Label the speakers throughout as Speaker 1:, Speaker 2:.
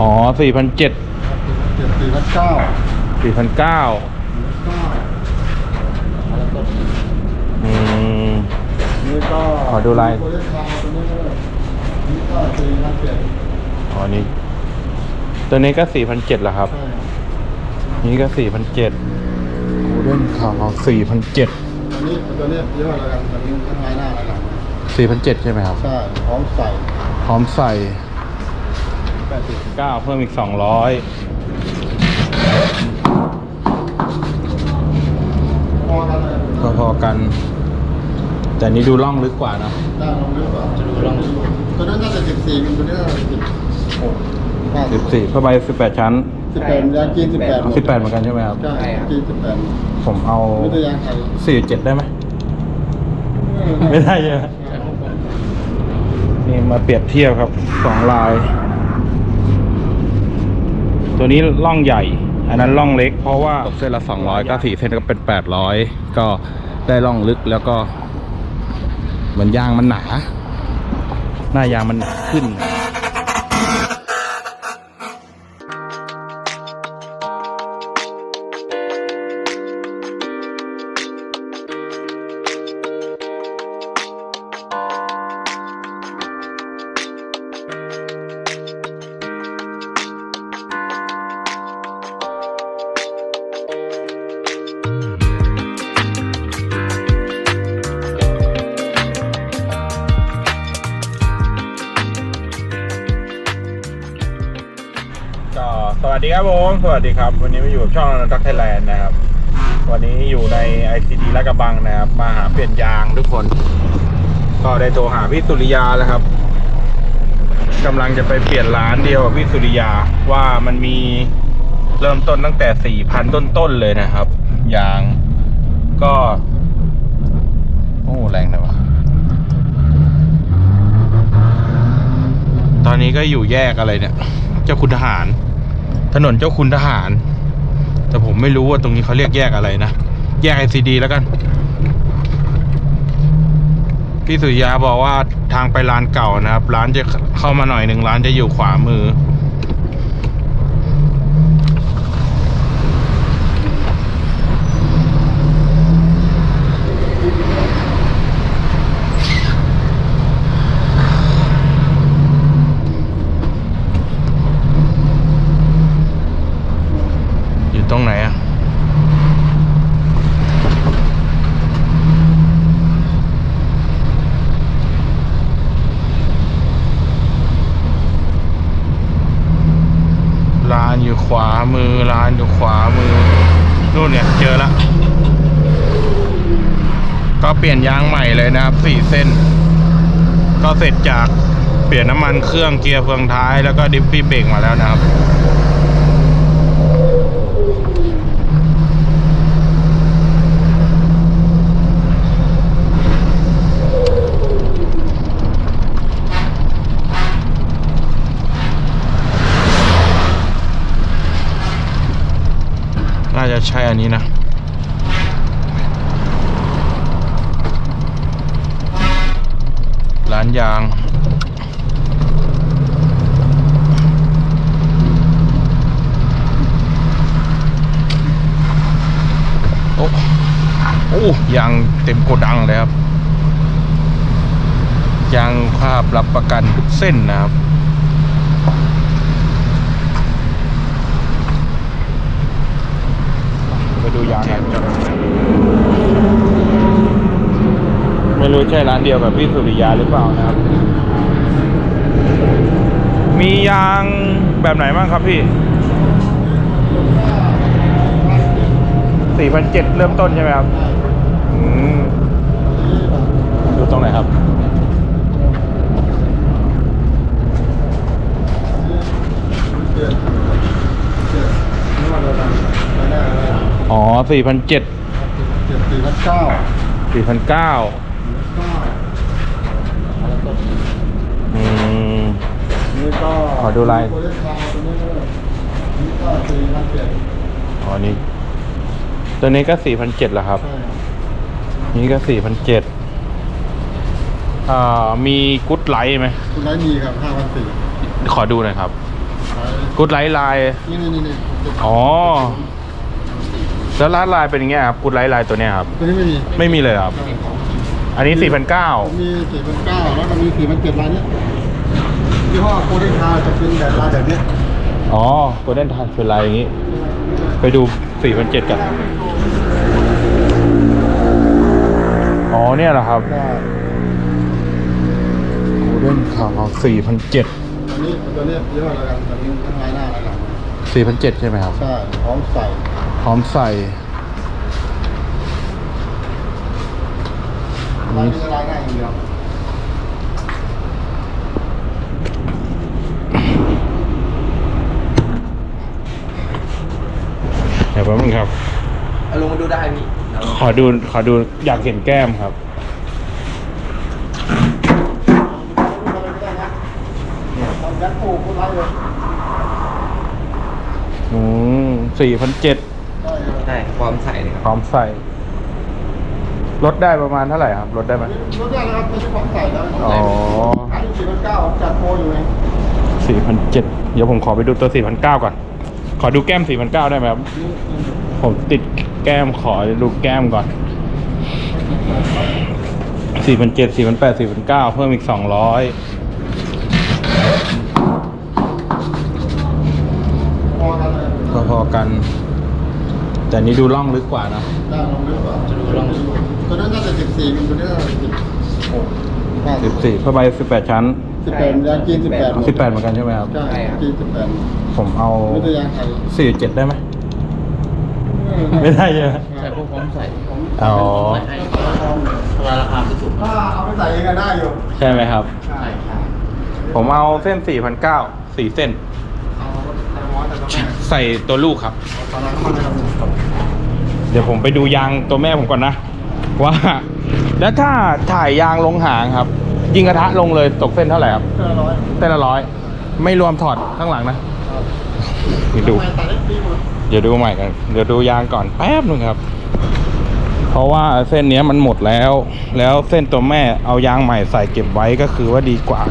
Speaker 1: อ๋อสี่พันเจ็ด
Speaker 2: เจ็ดสี่พันเก้า
Speaker 1: สี่พันเก้า
Speaker 2: เก้าอะไรก็
Speaker 1: อืม
Speaker 2: นี่ก็
Speaker 1: ขอดูลาย
Speaker 2: ตัวเลขคาวตัวนี้ก็นี่ก็สี่พันเจ็ด
Speaker 1: อ๋อนี่ ตัวนี้ก็สี่พันเจ็ดเหรอครับ
Speaker 2: ใช่ครับ
Speaker 1: นี่ก็สี่พันเจ็ดโกลเด้นคาวสี่พันเจ็ด
Speaker 2: ตัวนี้ตัวนี้เยอะแล้วกันตัวนี้ทั้งลายหน้าลายหลัง
Speaker 1: สี่พันเจ็ดใช่ไหมครับ
Speaker 2: ใช่พร้อมใส่
Speaker 1: พร้อมใส่
Speaker 2: แปดสิบ
Speaker 1: เก้าเพิ่มอีกสองร้อย
Speaker 2: พอกันเลย
Speaker 1: ก็พอกัน แต่นี้ดูล่องลึกกว่านะ
Speaker 2: ได้ลองดูก่อนลองดูตัวนั้นน่าจะสิบสี่ตัวนี้น่าจะสิบหก
Speaker 1: สิบสี่ผ้าใบสิบแปดชั้น
Speaker 2: สิบแปดยางจีนสิบแปด
Speaker 1: สิบแปดเหมือนกันใช่ไหมครับ
Speaker 2: ใช่จีนสิบแปด
Speaker 1: ผมเอา
Speaker 2: ไม่ได้ยางไทย
Speaker 1: สี่เจ็ดได้ไหมไม่ได้ใช่ไหมนี่มาเปรียบเทียบครับสองลาย ตัวนี้ล่องใหญ่ อันนั้นล่องเล็ก เพราะว่าตกเส้นละ 200ก็สี่เส้นก็เป็น 800 ก็ได้ล่องลึกแล้วก็ เหมือนยางมันหนา หน้ายางมันหนาขึ้น วัสดีครับผมสวัสดีครับ วันนี้มาอยู่กับช่องนักไทยแลนด์นะครับ วันนี้อยู่ใน ICD ลาดกระบังนะครับ มาหาเปลี่ยนยางทุกคน ก็ได้โทรหาพี่สุริยาแล้วครับกำลังจะไปเปลี่ยนร้านเดียวกับพี่สุริยาว่ามันมีเริ่มต้นตั้งแต่สี่พันต้นๆเลยนะครับ ยางก็โอ้แรงนะวะตอนนี้ก็อยู่แยกอะไรเนี่ย เจ้าคุณทหาร ถนนเจ้าคุณทหาร แต่ผมไม่รู้ว่าตรงนี้เขาเรียกแยกอะไรนะ แยกไอซีดีแล้วกัน พี่สุริยาบอกว่าทางไปร้านเก่านะครับ ร้านจะเข้ามาหน่อยหนึ่งร้านจะอยู่ขวามือ อยู่ตรงไหนอะร้านอยู่ ขวามือร้านอยู่ขวามือนู่นเนี่ยเจอละก็เปลี่ยนยางใหม่เลยนะครับสี่เส้น ก็เสร็จจากเปลี่ยนน้ำมันเครื่องเกียร์เฟืองท้ายแล้วก็ดิฟฟี่เบรกมาแล้วนะครับ น่าจะใช่อันนี้นะร้านยางโอ้โอ้ยางเต็มโกดังเลยครับยางภาพรับประกันทุกเส้นนะครับ ไปดูยางกันไม่รู้ใช่ร้านเดียวกับพี่สุริยาหรือเปล่านะครับ มียางแบบไหนบ้างครับพี่สี่พันเจ็ดเริ่มต้นใช่ไหมครับอืมดูตรงไหนครับ
Speaker 2: เจ็ดเจ็ดนี่ว่าเราทำลายหน้าลายหลัง
Speaker 1: อ๋อสี่พันเจ็ด
Speaker 2: เจ็ดสี่พันเก้า
Speaker 1: สี่พันเก้า
Speaker 2: เก้าอะไรก็
Speaker 1: อืม
Speaker 2: นี่ก็
Speaker 1: ขอดูลาย
Speaker 2: ตัวเลขคาวตัวนี้ก็นี่ก็สี่พันเจ็ด
Speaker 1: อ๋อนี่ตัวนี้ก็สี่พันเจ็ดเหรอครับ
Speaker 2: ใช่ครับ
Speaker 1: นี่ก็สี่พันเจ็ดอ่ามีกุ๊ดไลท์ไหม
Speaker 2: คุณไลท์มีครับห้าพันสี่
Speaker 1: ขอดูหน่อยครับ
Speaker 2: ขาย
Speaker 1: กูดไลท์ลาย
Speaker 2: นี่นี่นี่นี่
Speaker 1: อ๋อ แล้วร้านลายเป็นอย่างเงี้ยครับกูดไลท์ลายตัวเนี้ยครับ
Speaker 2: ตัวนี้ไม่มี
Speaker 1: ไม่มีเลยเหรอครับ อันนี้สี่พันเก้า
Speaker 2: มีสี่พันเก้าแล้วมันมีสี่พันเจ็ดลายเนี้ยยี่ห้อโคเดคาจะเป็นแบบลายแบบเนี้ย
Speaker 1: อ๋อโกลเด้นทัชเป็นลายอย่างงี้ ไปดูสี่พันเจ็ดกัน อ๋อเนี่ยเหรอครับ
Speaker 2: ก็
Speaker 1: โกลเด้นคาสี่พันเจ็ด
Speaker 2: ตัวนี้ตัวเนี้ยยี่ห้ออะไรกันตัวนี้ทั้งลายหน้าลายหลัง
Speaker 1: สี่พันเจ็ดใช่ไหมครับ
Speaker 2: ใช่พร้อมใส่
Speaker 1: พ ร้อมใส่
Speaker 2: ลายนี้ลายหน้าอย่างเดียว
Speaker 1: เดี๋ยวแป๊บนึงครับ
Speaker 3: เอาลงมาดูได้พี่
Speaker 1: ขอดูขอดูอยากเห็นแก้มครับ
Speaker 2: ทำยัดปูคุณไล่เลย
Speaker 1: อืมสี่พันเจ็ด
Speaker 2: ได้ครับ
Speaker 3: ได้ความใส่เลยครับ
Speaker 1: พร้อมใส่ลดได้ประมาณเท่าไหร่ครับลดได้ไหม
Speaker 2: รถได้แล้วครับไม่ใช่ของใส่แล้ว
Speaker 1: อ๋อ
Speaker 2: ขายที่สี่พันเก้าจัดโปรอยู่ไง
Speaker 1: สี่พันเจ็ดเดี๋ยวผมขอไปดูตัวสี่พันเก้าก่อน ขอดูแก้มสี่พันเก้าได้ไหมครับ ผมติดแก้มขอดูแก้มก่อนสี่พันเจ็ดสี่พันแปดสี่พันเก้าเพิ่มอีกสองร้อย
Speaker 2: พอกันเลย
Speaker 1: ก็พอกัน แต่นี้ดูล่องลึกกว่านะ
Speaker 2: ได้ลองดูก่อนจะดูลองดูตัวนั้นน่าจะสิบสี่ตัวนี้น่าจะสิบหก
Speaker 1: สิบสี่ผ้าใบสิบแปดชั้น
Speaker 2: สิบแปดยางจีนสิบแปด
Speaker 1: สิบแปดเหมือนกันใช่ไหมครับ
Speaker 2: ใช่จีนสิบแปด
Speaker 1: ผมเอา
Speaker 2: ไม่ได้ยางไทย
Speaker 1: สี่เจ็ดได้ไหม ไม่ได้ใช่ไหม
Speaker 3: ใส่พวกพร้อมใส่
Speaker 1: อ๋อ
Speaker 3: ไม่ให้ราคาไม่ถูก
Speaker 2: ถ้าเอาไปใส่เองก็ได้อยู่
Speaker 1: ใช่ไหมครับ
Speaker 2: ใช่
Speaker 3: ใช่
Speaker 1: ผมเอาเส้นสี่พันเก้าสี่เส้น
Speaker 2: เอา ใส่ตั
Speaker 1: วลูกครับ เดี๋ยวผมไปดูยางตัวแม่ผมก่อนนะ ว่า แล้วถ้าถ่ายยางลงหางครับ ยิงกระทะลงเลยตกเส้นเท่าไหร่ครับ
Speaker 2: เท่าร้อย
Speaker 1: เส้นละร้อยไม่รวมถอดข้างหลังนะเดี๋ยวดู เดี๋ยวดูใหม่กัน เดี๋ยวดูยางก่อนแป๊บหนึงครับ เพราะว่าเส้นเนี้ยมันหมดแล้ว แล้วเส้นตัวแม่เอายางใหม่ใส่เก็บไว้ก็คือว่าดีกว่า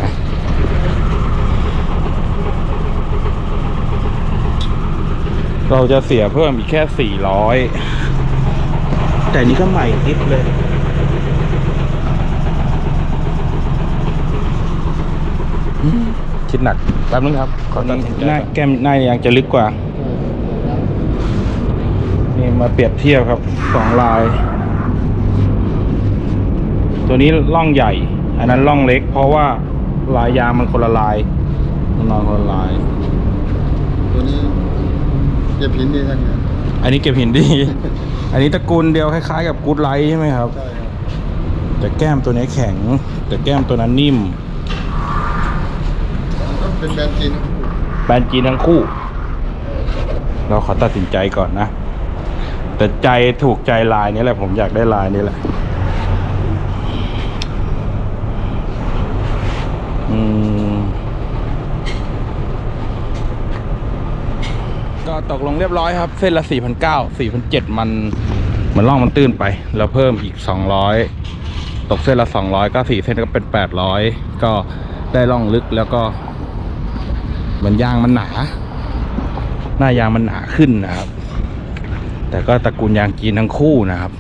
Speaker 1: เราจะเสียเพิ่มอีกแค่สี่ร้อยแต่นี้ก็ใหม่ทิปเลยอืมคิดหนักแป๊บนึงครับขอตัดสินใจหน้าแก้มหน้ายางจะลึกกว่า นี่มาเปรียบเทียบครับสองลาย ตัวนี้ล่องใหญ่ อันนั้นล่องเล็ก เพราะว่าลายยางมันคนละลายมันนอนคนละลาย
Speaker 2: ตัวนี้ เก็บหินดีจังเลย
Speaker 1: อันนี้เก็บหินดี อันนี้ตระกูลเดียวคล้ายๆกับกูดไลท์ใช่ไหมครับ
Speaker 2: ใช่ครับ
Speaker 1: แต่แก้มตัวนี้แข็ง แต่แก้มตัวนั้นนิ่ม
Speaker 2: ก็เป็นแบรนด์จีน
Speaker 1: แบรนด์จีนทั้งคู่ เราขอตัดสินใจก่อนนะ แต่ใจถูกใจลายนี้แหละ ผมอยากได้ลายนี้แหละ อืม ก็ ตกลงเรียบร้อยครับ เส้นละสี่พันเก้าสี่พันเจ็ดมันมันล่องมันตื้นไป แล้วเพิ่มอีกสองร้อยตกเส้นละสองร้อยก็สี่เส้นก็เป็นแปดร้อยก็ได้ล่องลึกแล้วก็มือนยางมันหนา หน้ายางมันหนาขึ้นนะครับ แต่ก็ตระกูลยางจีนทั้งคู่นะครับ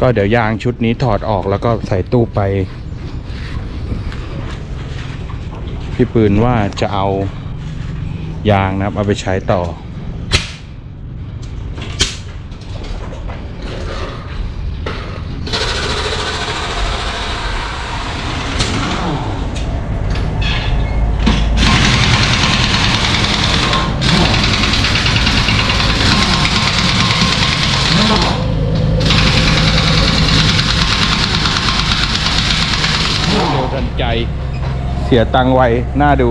Speaker 1: ก็เดี๋ยวยางชุดนี้ถอดออกแล้วก็ใส่ตู้ไป พี่ปืนว่าจะเอายางนะครับ เอาไปใช้ต่อ เร็วทันใจ เสียตังไวน่าดู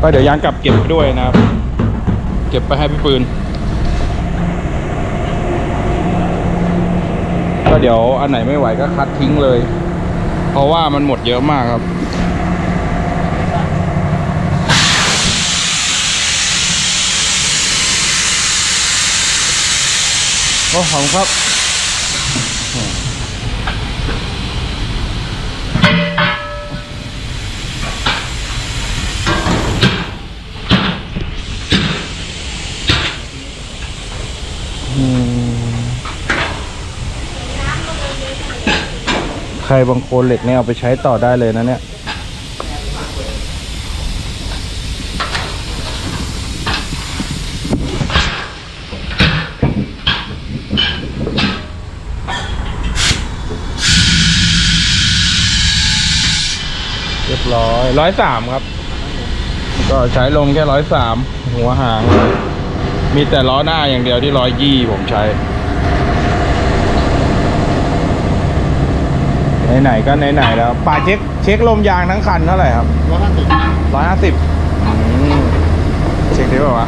Speaker 1: ก็เดี๋ยวยางกลับเก็บไปด้วยนะครับ เก็บไปให้พี่ปืน ก็เดี๋ยวอันไหนไม่ไหวก็คัดทิ้งเลย เพราะว่ามันหมดเยอะมากครับโอ้ขอบคุณค รับรบางคนเหล็กเนี่ยเอาไปใช้ต่อได้เลยนะเนี่ยเรียบร้อยร้อยสามครับ ก็ใช้ลมแค่ร้อยสามหัวหางเลยมีแต่ล้อหน้าอย่างเดียวที่ร้อยยี่ผมใช้ ไหนๆก็ไหนๆแล้วป่าเช็คเช็คลมยางทั้งคันเท่าไหร่ครับ
Speaker 2: ร้อยห้าสิบ
Speaker 1: ร้อยห้าสิบเช็คได้ป่าวะ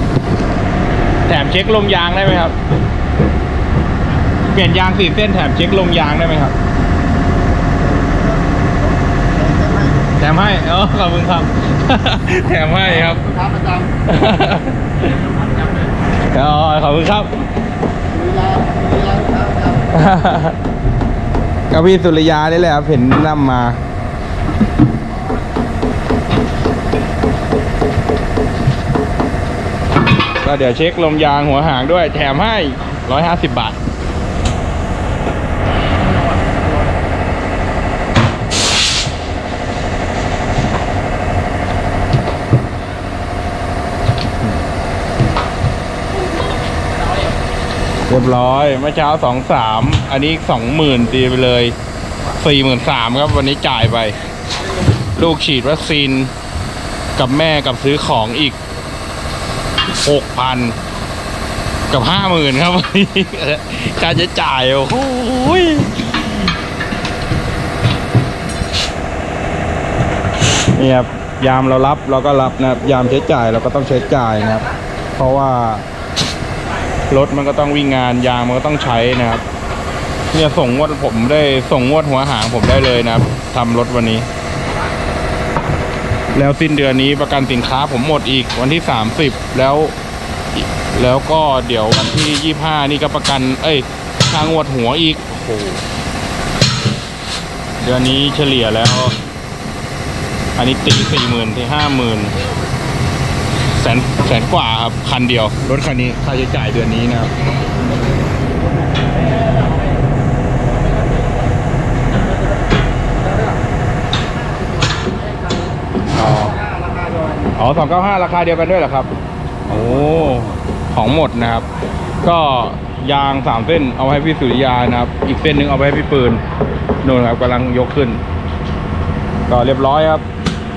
Speaker 1: แถมเช็คลมยางได้ไหมครับ เปลี่ยนยางสี่เส้นแถมเช็คลมยางได้ไหมครับแถมให้เออขอบคุณครับ แถมให้ครับ
Speaker 2: ลูกค้าประจำ
Speaker 1: อ๋อขอบคุณครับ
Speaker 2: เวลาเวลาลูกค้าประ จำ
Speaker 1: ก็พี่สุริยาได้เลยครับเห็นนำมาก็เดี๋ยวเช็คลมยางหัวหางด้วย แถมให้ 150 บาท เรียบร้อยเมื่อเช้าสองสามอันนี้สองหมื่นตีไปเลยสี่หมื่นสามครับวันนี้จ่ายไป ลูกฉีดวัคซีนกับแม่กับซื้อของอีกหกพันกับห้าหมื่นครับวันนี้การจะจ่ายโอ้โหยนี่ครับยามเรารับเราก็รับนะครับ ยามใช้จ่ายเราก็ต้องใช้จ่ายนะครับ เพราะว่า รถมันก็ต้องวิ่งงานยางมันก็ต้องใช้นะครับเนี่ยส่งงวดผมได้ส่งงวดหัวหางผมได้เลยนะครับทำรถวันนี้ แล้วสิ้นเดือนนี้ประกันสินค้าผมหมดอีกวันที่สามสิบแล้ว แล้วก็เดี๋ยววันที่ยี่ห้านี่ก็ประกัน เอ้ยทางงวดหัวอีกโอ้โหเดือนนี้เฉลี่ยแล้ว อันนี้ตีสี่หมื่นที่ห้าหมื่น แสนแสนกว่าครับ คันเดียว รถคันนี้ค่าใช้จ่ายเดือนนี้นะครับอ๋ออ๋อสองเก้าห้าราคาเดียวกันด้วยเหรอครับ โอ้ของหมดนะครับ ก็ยางสามเส้นเอาไว้ให้พี่สุริยานะครับ อีกเส้นหนึ่งเอาไว้ให้พี่ปืนนู่นครับกำลังยกขึ้น ก็เรียบร้อยครับ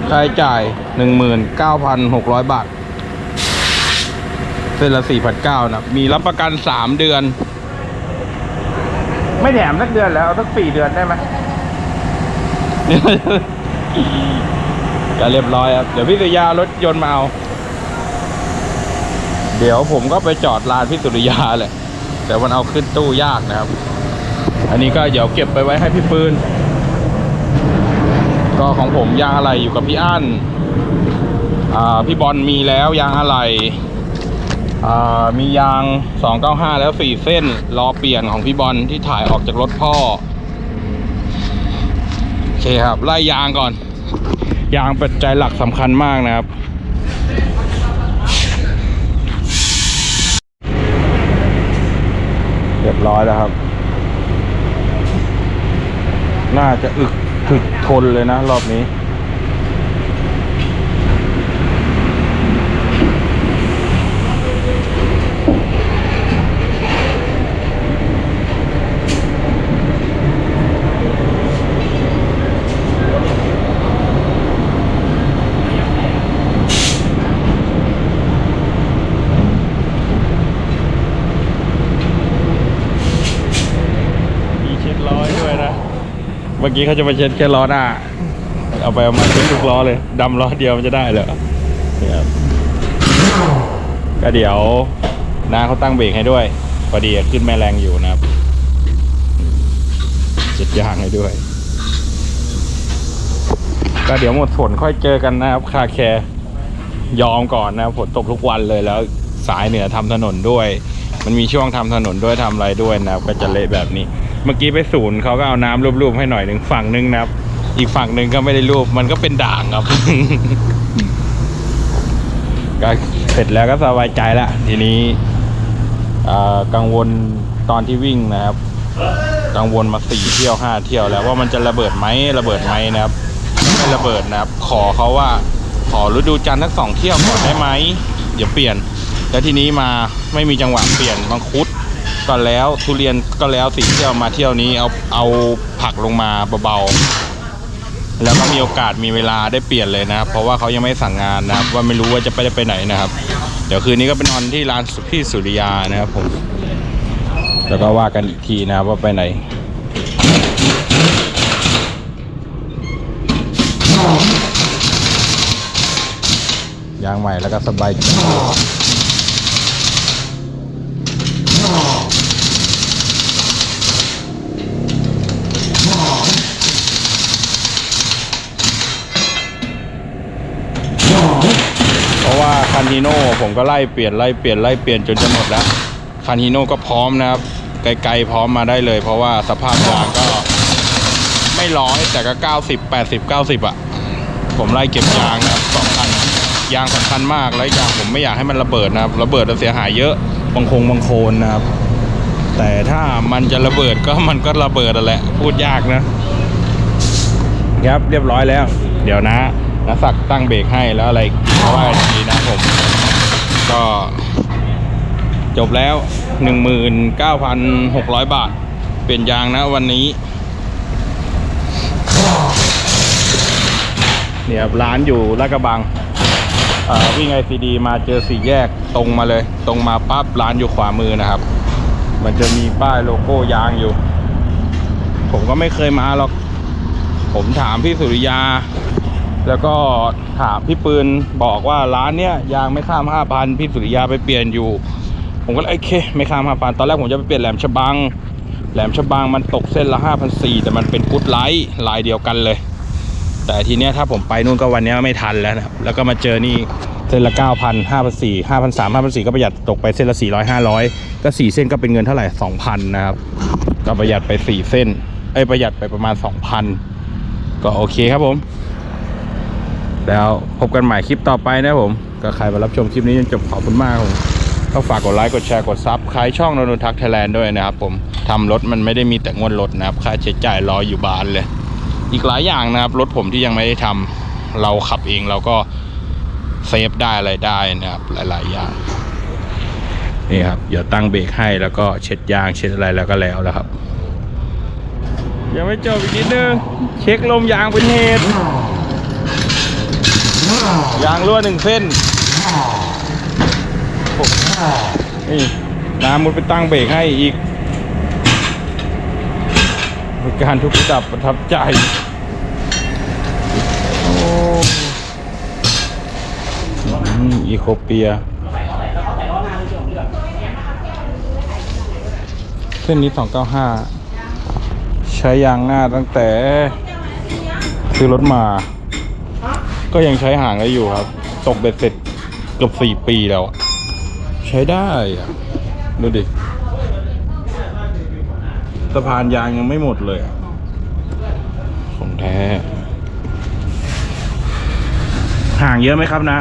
Speaker 1: ค่าใช้จ่ายหนึ่งหมื่นเก้าพันหกร้อยบาทเส้นละสี่พันเก้านะ มีรับประกันสามเดือน ไม่แถมสักเดือนแล้วเอาสักสี่เดือนได้ไหม ก็เรียบร้อยครับ เดี๋ยวพี่สุริยารถยนต์มาเอา เดี๋ยวผมก็ไปจอดลานพี่สุริยาแหละ แต่มันเอาขึ้นตู้ยากนะครับ อันนี้ก็เดี๋ยวเก็บไปไว้ให้พี่ปืน ก็ของผมยางอะไรอยู่กับพี่อั้น อ่า พี่บอลมีแล้วยางอะไรอ่า มียาง 295 แล้ว 4 เส้นรอเปลี่ยนของพี่บอลที่ถ่ายออกจากรถพ่อ โอเคครับ ไล่ยางก่อน ยางเป็นใจหลักสำคัญมากนะครับเรียบร้อยแล้วครับ น่าจะอึกถึกทนเลยนะรอบนี้ มีเช็ดล้อให้ด้วยนะ เมื่อกี้เขาจะมาเช็ดแค่ล้อหน้า เอาไปเอามาเช็ดทุกล้อเลยดำล้อเดียวมันจะได้เหรอเนี่ยครับก็เดี๋ยวน้าเขาตั้งเบรกให้ด้วยพอดีขึ้นแม่แรงอยู่นะครับเช็ดยางให้ด้วย ก็เดี๋ยวหมดฝนค่อยเจอกันนะครับคาแคร์ยอมก่อนนะฝนตกทุกวันเลยแล้วสายเหนือทำถนนด้วย มันมีช่วงทำถนนด้วยทำอะไรด้วยนะก็จะเละแบบนี้ เมื่อกี้ไปศูนย์เขาก็เอาน้ำรูปๆให้หน่อยหนึ่งฝั่งหนึงนะครับ อีกฝั่งหนึ่งก็ไม่ได้รูปมันก็เป็นด่างครับก็เสร็จแล้วก็สบายใจละทีนี้กังวลตอนที่วิ่งนะครับ กังวลมาสี่เที่ยวห้าเที่ยวแล้วว่ามันจะระเบิดไหมระเบิดไหมนะครับไม่ระเบิดนะครับ ขอเขาว่าขอฤดูจันทร์ทั้งสองเที่ยวก่อนได้ไหมเดี๋ยวเปลี่ยน แล้วทีนี้มาไม่มีจังหวะเปลี่ยนมังคุด ก็แล้วทุเรียนก็แล้วสี่เที่ยวมาเที่ยวนี้เอาเอาผักลงมาเบาๆแล้วก็มีโอกาสมีเวลาได้เปลี่ยนเลยนะครับ เพราะว่าเขายังไม่สั่งงานนะครับ ว่าไม่รู้ว่าจะไปได้ไปไหนนะครับ เดี๋ยวคืนนี้ก็เป็นออนที่ร้านสุพี่สุริยานะครับผมแล้วก็ว่ากันอีกทีนะครับว่าไปไหนยางใหม่แล้วก็สบายใจ ฮีโน่ผมก็ไล่เปลี่ยนไล่เปลี่ยนไล่เปลี่ยนจนจะหมดแล้วคันฮีโน่ก็พร้อมนะครับ ไกลๆพร้อมมาได้เลย เพราะว่าสภาพยางก็ไม่ร้อยแต่ก็90 80 90อะผมไล่เก็บยางนะครับสองคันยางสำคัญมากแล้วยางผมไม่อยากให้มันระเบิดนะครับ ระเบิดแล้วเสียหายเยอะบางคงบางโคนนะครับ แต่ถ้ามันจะระเบิดก็มันก็ระเบิดแหละ พูดยากนะครับเรียบร้อยแล้ว เดี๋ยวนะนะสักตั้งเบรกให้แล้วอะไรเพราะว่าดีนะผม ก็จบแล้ว 19,600 บาท เปลี่ยนยางนะวันนี้ เนี่ยครับร้านอยู่ลาดกระบังวิ่งไอซีดีมาเจอสี่แยกตรงมาเลย ตรงมาปั๊บร้านอยู่ขวามือนะครับ มันจะมีป้ายโลโก้ยางอยู่ ผมก็ไม่เคยมาหรอก ผมถามพี่สุริยา แล้วก็ถามพี่ปืนบอกว่าร้านเนี้ยยางไม่ข้ามห้าพันพี่สุริยาไปเปลี่ยนอยู่ ผมก็เลยโอเค ไม่ข้ามห้าพันตอนแรกผมจะไปเปลี่ยนแหลมฉบัง แหลมฉบังมันตกเส้นละห้าพันสี่แต่มันเป็นกุดไลท์ลายเดียวกันเลย แต่ทีเนี้ยถ้าผมไปนู่นก็วันนี้ไม่ทันแล้วนะแล้วก็มาเจอนี่เส้นละเก้าพันห้าพันสี่ห้าพันสามห้าพันสี่ก็ประหยัดตกไปเส้นละสี่ร้อยห้าร้อยก็สี่เส้นก็เป็นเงินเท่าไหร่สองพันนะครับก็ประหยัดไปสี่เส้นเอ้ยประหยัดไปประมาณสองพันก็โอเคครับผม แล้วพบกันใหม่คลิปต่อไปนะผม ก็ใครมารับชมคลิปนี้จนจบขอบคุณมากครับผมก็ฝากกดไลค์กดแชร์กดซับใครช่องโนนทักไทยแลนด์ด้วยนะครับผมทำรถมันไม่ได้มีแต่งวดรถนะครับ ค่าใช้จ่ายรออยู่บานเลย อีกหลายอย่างนะครับ รถผมที่ยังไม่ได้ทำเราขับเองเราก็เซฟได้อะไรได้นะครับ หลาย ๆ อย่างนี่ครับเดี๋ยวตั้งเบรกให้แล้วก็เช็ดยางเช็ดอะไรแล้วก็แล้วแล้วครับยังไม่จบอีกนิดนึง เช็คลมยางเป็นเหตุ ยางรั่วหนึ่งเส้นนี่น้ำมุดไปตั้งเบรกให้อีกบริการทุกระดับประทับใจอีโคเปีย เส้นนี้ 295 ใช้ยางหน้าตั้งแต่ซื้อรถมา ก็ยังใช้หางได้อยู่ครับ ตกเบ็ดเสร็จเกือบสี่ปีแล้ว ใช้ได้อะดูดิสะพานยางยังไม่หมดเลยของแท้ห่างเยอะไหมครับนะ